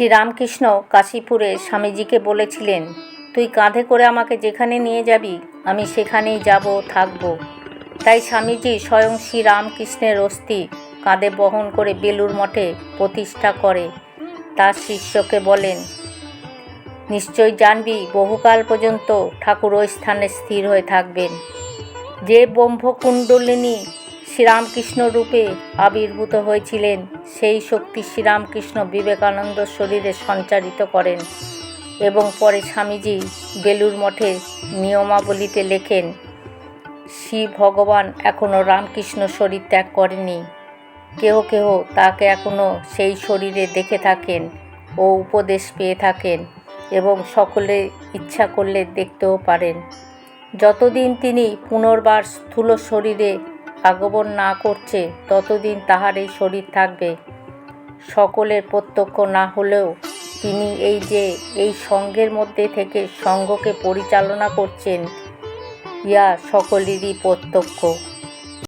শ্রীরামকৃষ্ণ কাশীপুরে স্বামীজিকে বলেছিলেন, তুই কাঁধে করে আমাকে যেখানে নিয়ে যাবি, আমি সেখানেই যাব, থাকব। তাই স্বামীজি স্বয়ং শ্রীরামকৃষ্ণের অস্থি কাঁধে বহন করে বেলুর মঠে প্রতিষ্ঠা করে। তার শিষ্যকে বলেন, নিশ্চয় জানবি, বহুকাল পর্যন্ত ঠাকুর ওই স্থানে স্থির হয়ে থাকবেন। যে ব্রহ্মকুণ্ডলিনী শ্রীরামকৃষ্ণ রূপে আবির্ভূত হয়েছিলেন। সেই শক্তি শ্রীরামকৃষ্ণ বিবেকানন্দ শরীরে সঞ্চারিত করেন এবং পরে স্বামীজি বেলুর মঠের নিয়মাবলিতে লেখেন শ্রী ভগবান এখনও রামকৃষ্ণ শরীর ত্যাগ করেনি কেহ কেহ তাকে এখনও সেই শরীরে দেখে থাকেন ও উপদেশ পেয়ে থাকেন এবং সকলে ইচ্ছা করলে দেখতেও পারেন। যতদিন তিনি পুনর্বার স্থূল শরীরে আগমন না করছে, ততদিন তাহার এই শরীর থাকবে। সকলের প্রত্যক্ষ না হলেও তিনি এই যে এই সঙ্গের মধ্যে থেকে সঙ্গকে পরিচালনা করছেন, ইয়া সকলেরই প্রত্যক্ষ।